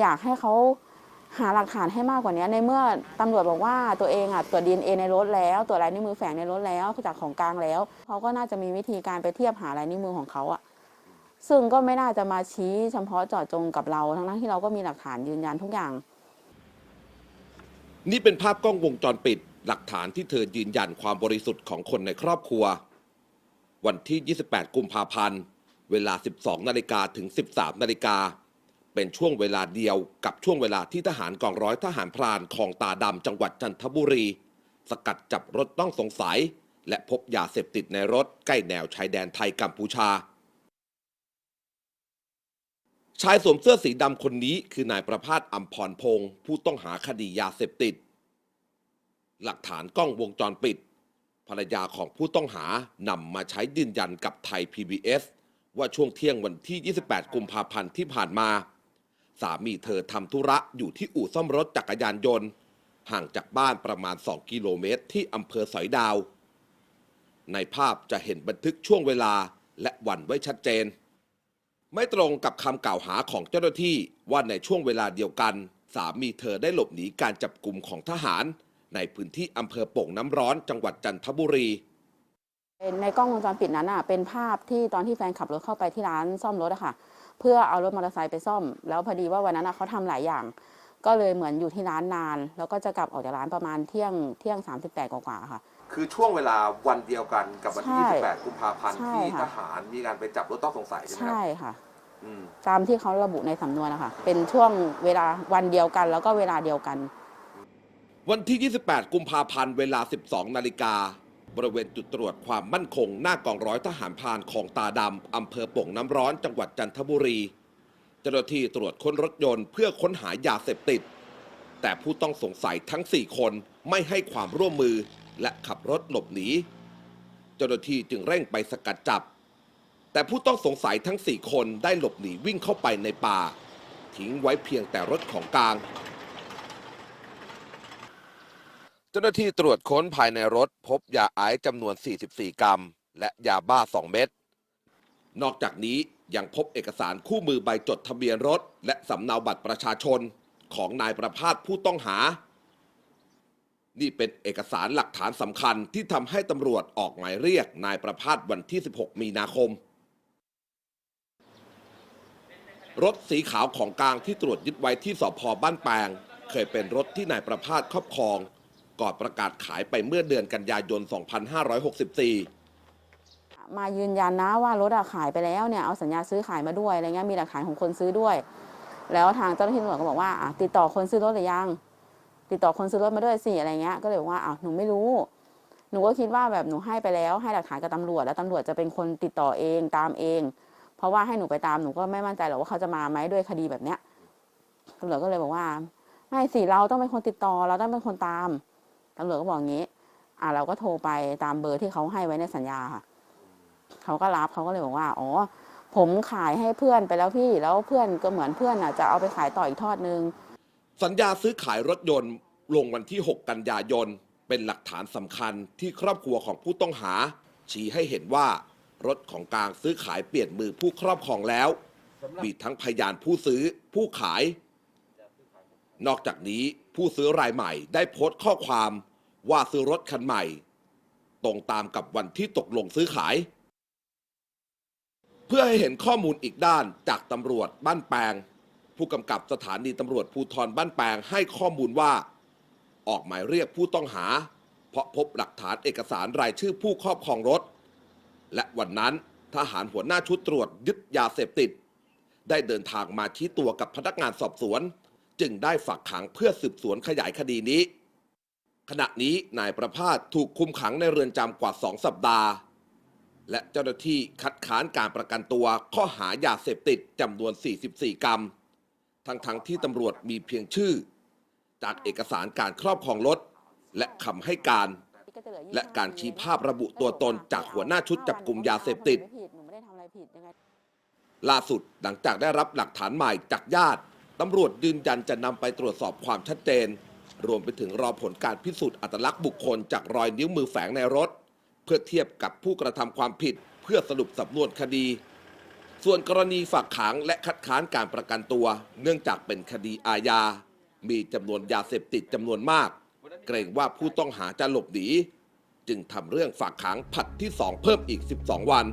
อยากให้เขาหาหลักฐานให้มากกว่านี้ในเมื่อตำรวจบอกว่าตัวเองอะตรวจดีเอในรถแล้วตรวจลายนิ้วมือแฝงในรถแล้วจากของกลางแล้วเขาก็น่าจะมีวิธีการไปเทียบหาลายนิ้วมือของเขาอะซึ่งก็ไม่น่าจะมาชี้เฉพาะเจาะจงกับเราทั้งๆที่เราก็มีหลักฐานยืนยันทุกอย่าง นี่เป็นภาพกล้องวงจรปิด หลักฐานที่เธอยืนยันความบริสุทธิ์ของคนในครอบครัว วันที่ 28 กุมภาพันธ์ เวลา 12 นาฬิกาถึง 13 นาฬิกา เป็นช่วงเวลาเดียวกับช่วงเวลาที่ทหารกองร้อยทหารพรานคลองตาดำจังหวัดจันทบุรี สกัดจับรถต้องสงสัย และพบยาเสพติดในรถใกล้แนวชายแดนไทยกัมพูชา ชายสวมเสื้อสีดำคนนี้คือนายประภาสอัมพรพงศ์ผู้ต้องหาคดียาเสพติด หลักฐานกล้องวงจรปิด ภรรยาของผู้ต้องหานำมาใช้ยืนยันกับไทย PBS ว่าช่วงเที่ยงวันที่ 28 กุมภาพันธ์ที่ผ่านมา สามีเธอทำธุระอยู่ที่อู่ซ่อมรถจักรยานยนต์ ห่างจากบ้านประมาณ 2 กิโลเมตรที่อำเภอสอยดาว ในภาพจะเห็นบันทึกช่วงเวลาและวันไว้ชัดเจน ไม่ตรงกับคำกล่าวหาของเจ้าหน้าที่ว่าในช่วงเวลาเดียวกัน สามีเธอได้หลบหนีการจับกลุ่มของทหาร ในพื้นที่อำเภอโป่งน้ำร้อนจังหวัดจันทบุรี ในกล้องวงจรปิดนั้นอะเป็นภาพที่ตอนที่แฟนขับรถเข้าไปที่ร้านซ่อมรถอะค่ะ เพื่อเอารถมอเตอร์ไซค์ไปซ่อม แล้วพอดีว่าวันนั้นอะเขาทำหลายอย่าง ก็เลยเหมือนอยู่ที่ร้านนาน แล้วก็จะกลับออกจากร้านประมาณเที่ยงเที่ยง 38 กว่าๆค่ะ คือช่วงเวลาวันเดียวกันกับวันที่ใช่28 กุมภาพันธ์ใช่ที่ค่ะทหารมีการไปจับรถต้องสงสัยใช่ไหมครัใช่บค่ะอืมตามที่เขาระบุในสำนวนนะคะเป็นช่วงเวลาวันเดียวกัน แล้วก็เวลาเดียวกัน วันที่ 28 กุมภาพันธ์เวลา 12 นาฬิกา บริเวณจุดตรวจความมั่นคง หน้ากองร้อยทหารพานของตาดำอำเภอโป่งน้ำร้อนจังหวัดจันทบุรี เจ้าหน้าที่ตรวจค้นรถยนต์เพื่อค้นหายาเสพติด แต่ผู้ต้องสงสัยทั้ง 4 คนไม่ให้ความร่วมมือและขับรถหลบหนี เจ้าหน้าที่จึงเร่งไปสกัดจับ แต่ผู้ต้องสงสัยทั้ง 4 คนได้หลบหนีวิ่งเข้าไปในป่า ทิ้งไว้เพียงแต่รถของกลาง เจ้าหน้าที่ตรวจค้นภายในรถพบยาไอซ์จำนวน 44 กรัม และยาบ้า 2 เม็ด นอกจากนี้ยังพบเอกสารคู่มือใบจดทะเบียนรถ และสำเนาบัตรประชาชนของนายประภาสผู้ต้องหา นี่เป็นเอกสารหลักฐานสำคัญที่ทำให้ตำรวจออกหมายเรียกนายประภาสวันที่ 16 มีนาคม รถสีขาวของกลางที่ตรวจยึดไว้ที่สพบ้านแปง เคยเป็นรถที่นายประภาสครอบครอง ก่อนประกาศขายไปเมื่อเดือนกันยายน 2564มายืนยันนะว่ารถอะขายไปแล้วเนี่ยเอาสัญญาซื้อขายมาด้วยอะไรเงี้ยมีหลักฐานของคนซื้อด้วย แล้วทางเจ้าหน้าที่ตำรวจก็บอกว่าติดต่อคนซื้อรถหรือยัง ติดต่อคนซื้อรถมาด้วยสิอะไรเงี้ยก็เลยบอกว่าอ้าวหนูไม่รู้ หนูก็คิดว่าแบบหนูให้ไปแล้ว ให้หลักฐานกับตำรวจแล้วตำรวจจะเป็นคนติดต่อเองตามเอง เพราะว่าให้หนูไปตามหนูก็ไม่มั่นใจหรอกว่าเขาจะมาไหมด้วยคดีแบบเนี้ยตำรวจก็เลยบอกว่า ไม่สิเราต้องเป็นคนติดต่อเราต้องเป็นคนตาม ตำรวจก็บอกอย่างนี้ อะเราก็โทรไปตามเบอร์ที่เขาให้ไว้ในสัญญาค่ะ เขาก็รับเขาก็เลยบอกว่า อ๋อ ผมขายให้เพื่อนไปแล้วพี่ แล้วเพื่อนก็เหมือนเพื่อนอะจะเอาไปขายต่ออีกทอดนึง สัญญาซื้อขายรถยนต์ลงวันที่ 6 กันยายน เป็นหลักฐานสำคัญที่ครอบครัวของผู้ต้องหา ชี้ให้เห็นว่ารถของกลางซื้อขายเปลี่ยนมือผู้ครอบครองแล้ว มีทั้งพยานผู้ซื้อ ผู้ขาย นอกจากนี้ผู้ซื้อรายใหม่ได้โพสต์ข้อความว่าซื้อรถคันใหม่ ตรงตามกับวันที่ตกลงซื้อขาย เพื่อให้เห็นข้อมูลอีกด้านจากตำรวจบ้านแปง ผู้กำกับสถานีตำรวจภูธรบ้านแปงให้ข้อมูลว่า ออกหมายเรียกผู้ต้องหา เพราะพบหลักฐานเอกสารรายชื่อผู้ครอบครองรถ และวันนั้นทหารหัวหน้าชุดตรวจยึดยาเสพติด ได้เดินทางมาชี้ตัวกับพนักงานสอบสวน จึงได้ฝากขังเพื่อสืบสวนขยายคดีนี้ ขณะนี้นายประภาสถูกคุมขังในเรือนจำกว่า 2 สัปดาห์ และเจ้าหน้าที่คัดค้านการประกันตัวข้อหายาเสพติดจำนวน 44 กรัม ทั้งๆทที่ตำรวจมีเพียงชื่อ จากเอกสารการครอบครองรถและคำให้การ และการชี้ภาพระบุตัวตนจากหัวหน้าชุดจับกลุ่มยาเสพติดล่าสุดหลังจากได้รับหลักฐานใหม่จากญาติ ตำรวจยืนยันจะนำไปตรวจสอบความชัดเจน รวมไปถึงรอผลการพิสูจน์อัตลักษณ์บุคคลจากรอยนิ้วมือแฝงในรถ เพื่อเทียบกับผู้กระทำความผิด เพื่อสรุปสำนวนคดี ส่วนกรณีฝากขังและคัดค้านการประกันตัว เนื่องจากเป็นคดีอาญา มีจำนวนยาเสพติดจำนวนมาก เกรงว่าผู้ต้องหาจะหลบหนีจึงทำเรื่องฝากขังผัดที่ 2 เพิ่มอีก 12 วัน